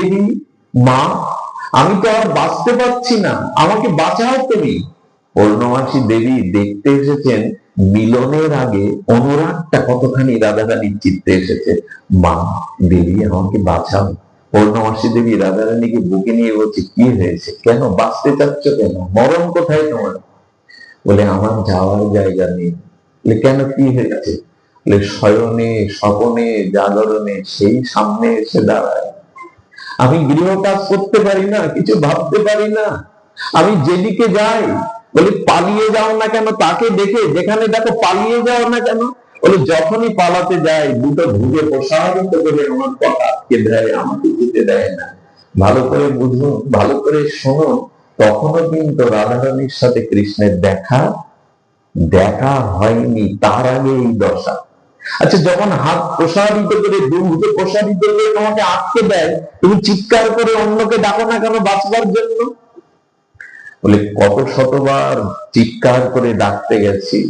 দেবী মা, আমি তো আর বাঁচতে পারছি না, আমাকে বাঁচাও তুমি। পূর্ণমাসী দেবী দেখতে এসেছেন, মিলনের আগে অনুরাগটা কতখানি রাধারানীর চিত্তে এসেছে। মা, দেবী, আমাকে বাঁচাও। পূর্ণমাসী দেবী রাধারানীকে বুকে নিয়ে বলছে, কি হয়েছে? কেন বাঁচতে চাচ্ছ কেন? মরণ কোথায় তোমার? বলে, আমার যাওয়ার জায়গা নেই। কেন? কি হয়েছে? বলে, শয়নে স্বপনে জাগরণে সেই সামনে এসে দাঁড়ায়। আমি গৃহ কাজ করতে পারি না, কিছু ভাবতে পারি না। আমি যেদিকে যাই, বলি, পালিয়ে যাও না কেন? তাকে দেখে যেখানে দেখো পালিয়ে যাও না কেন? বলে, যখনই পালাতে যাই, দুটো ভুগে প্রসারিত করে আমার কথা আটকে দেয়, আমাকে যেতে দেয় না। ভালো করে বুঝুন ভালো করে শোনো, তখনও কিন্তু রাধারানীর সাথে কৃষ্ণের দেখা দেখা হয়নি, তার আগে এই দশা। আচ্ছা যখন হাত প্রসারিত করে দুর্ভুজে প্রসারিত করে তোমাকে আটকে দেয়, তুমি চিৎকার করে অন্যকে ডাকো না কেন বাঁচবার জন্য? বলে, কত শতবার চিৎকার করে ডাকতে গেছি,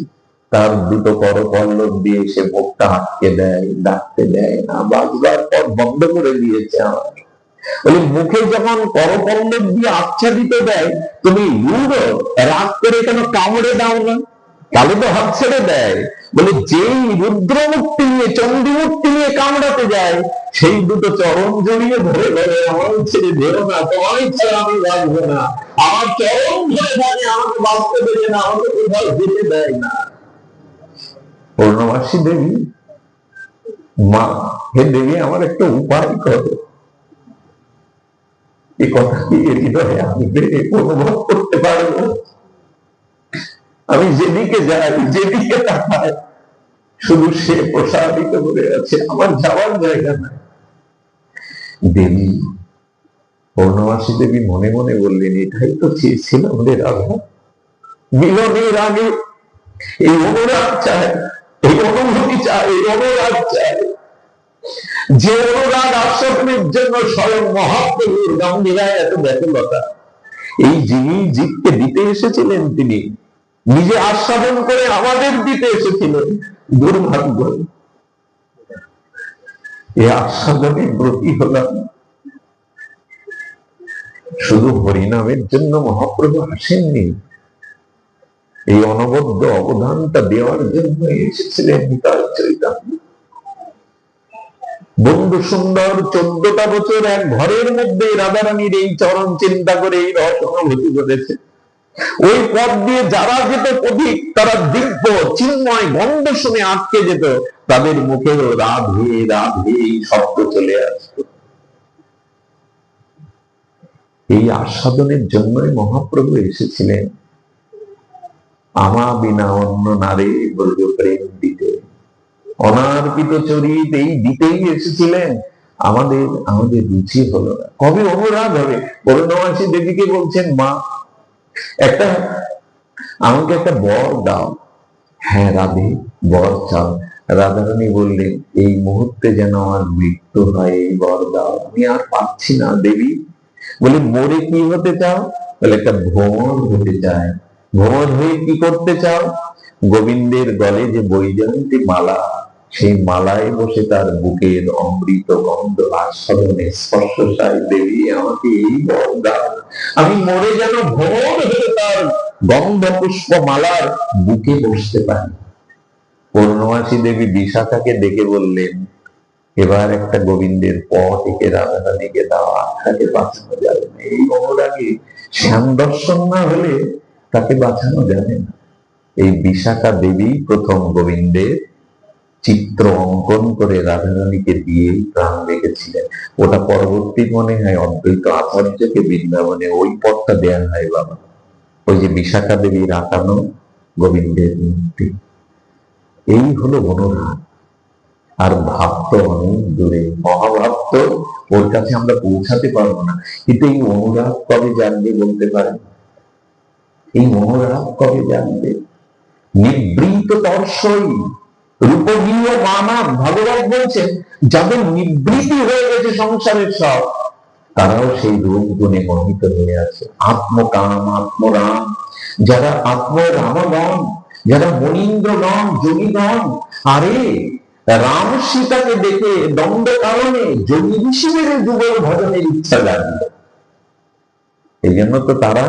তার দুটো করপল্লব দিয়ে সে মুখটা আটকে দেয়, ডাকতে দেয় না, বাঁচবার পর বন্ধ করে দিয়েছে আমার বলে, মুখে যখন করপল্লব দিয়ে আচ্ছাদিত দেয়, তুমি রুড়ো রাগ করে কেন কামড়ে দাও না? তাহলে তো হাত ছেড়ে দেয়। বলে যেই রুদ্রমূর্তি নিয়ে চন্ডীমূর্তি নিয়ে কামড়াতে যায়, সেই দুটো চরণ জড়িয়ে ধরে ধরে আমার ছেড়ে ধরো না, তোমার ইচ্ছা আমি বাঁচবো না। আমার চরণ ধরে থাকে আমাকে বাঁচতে দেবে না, আমাকে কোথাও যেতে দেয় না। পূর্ণমাসী দেবী, মা, হে দেবী, আমার একটা উপায় করো। এ কথা কি হৃদয়ে আমি অনুভব করতে পারব? আমি যেদিকে যাই, যেদিকে তাকাই, শুধু সে প্রসারিত করে আছে, আমার যাওয়ার জায়গা নাই। দেবী পূর্ণমাসী দেবী মনে মনে বললেন, এটাই তো চেয়েছিলাম রে রাধা। মিলনের আগে এই অনুরাগ চায়, এই অনুভূতি চায়, এই অনুরাগ চায়। যে অনুরাগ আস্বাদনের জন্য স্বয়ং মহাপ্রভুর গম্ভীরায় এত ব্যাকুলতা এই যিনি জীবকে দিতে এসেছিলেন তিনি নিজে আস্বাদন করে আমাদের দিতে এসেছিলেন দুর্ভাগ্য। এই আস্বাদনে ব্রতী হলাম। শুধু হরিনামের জন্য মহাপ্রভু আসেননি। এই অনবদ্য অবদানটা দেওয়ার জন্য এসেছিলেন তার চৈতন্য বন্ধু সুন্দর, চোদ্দটা বছর এক ঘরের মধ্যে রাধারানীর এই চরণ চিন্তা করে এই রস অনুভূতি করেছে ওই পথ দিয়ে যারা যেত পথিক তারা দিব্য চিন্ময় গন্ধ শুনে আটকে যেত। তাদের মুখেও রাধে রাধে শব্দ চলে আসত। এই আস্বাদনের জন্যই মহাপ্রভু এসেছিলেন। আমা বিনা অন্য নারী ব্রজ প্রেম দিতে। অনার্পিত চরিত এই দিতেই এসেছিলেন। আমাদের আমাদের রুচি হলো না। কবে অনুরাগ হবে? করুণামাসী দেবীকে বলছেন, মা একটা, আমাকে একটা বর দাও। হ্যাঁ রাধে, বর চাও। রাধারানী বললেন, এই মুহূর্তে যেন আমার মৃত্যু হয়, এই বর দাও। আমি আর পাচ্ছি না, দেবী। বলে, মরে কি হতে চাও? বলে, একটা ভ্রমণ হতে চায় ভ্রমণ হয়ে কি করতে চাও? গোবিন্দের গলে যে বৈজয়ন্তী মালা সেই মালায় বসে তার বুকের অমৃত গন্ধ আস্বাদনে স্পর্শ চাই দেবী আমাকে এই বর দাও। আমি মরে যেন ভোর হয়ে তার গন্ধ পুষ্প মালার বুকে বসতে পারি। পূর্ণমাসী দেবী বিশাখাকে ডেকে বললেন, এবার একটা গোবিন্দের পথ একে রাধারানীকে দেওয়া তাকে বাঁচানো যাবে না। এই অনুরাগে শ্যাম দর্শন না হলে তাকে বাঁচানো যাবে না। এই বিশাখা দেবী প্রথম গোবিন্দের চিত্র অঙ্কন করে রাধারানীকে দিয়ে প্রাণ রেখেছিলেন ওটা পরবর্তী মনে হয় অদ্বৈত আচার্যকে বৃন্দাবনে ওই পথটা দেয়া হয় বাবা। ওই যে বিশাখা দেবীর আঁকানো গোবিন্দের মূর্তি। এই হলো অনুরাগ আর ভাবত অনেক দূরে মহাভাবত ওর কাছে আমরা পৌঁছাতে পারব না। কিন্তু এই অনুরাগ কবে জানবে বলতে পারেন? এই অনুরাগ কবে জানবে? নিবৃত দর্শই রূপগীয় মানব ভগবান বলছেন, যাদের নিবৃত্তি হয়ে গেছে সংসারের সব, তারাও সেই রূপ গুণে মোহিত হয়ে আছে। আত্মকাম, আত্মরাম। যারা আত্মরামগণ, যারা মনীন্দ্রগণ, যোগীগণ, আরে, রাম সীতাকে দেখে দ্বন্দ্ব কারণে যোগী ঋষিদের যুগল ভজনের ইচ্ছা জাগলো। এই জন্য তো তারা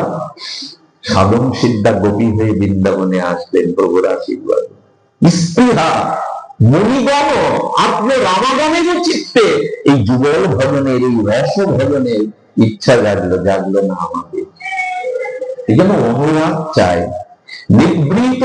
সাধন সিদ্ধা গোপী হয়ে বৃন্দাবনে আসলেন প্রভুর আশীর্বাদ। স্পৃহা মণিগণ, আপনি রামাগণের চিত্তে, এই যুগল ভজনের, এই রস ভজনের ইচ্ছা জাগলো জাগলো না আমাদের। এই জন্য অনুরাগ চাই নিবৃত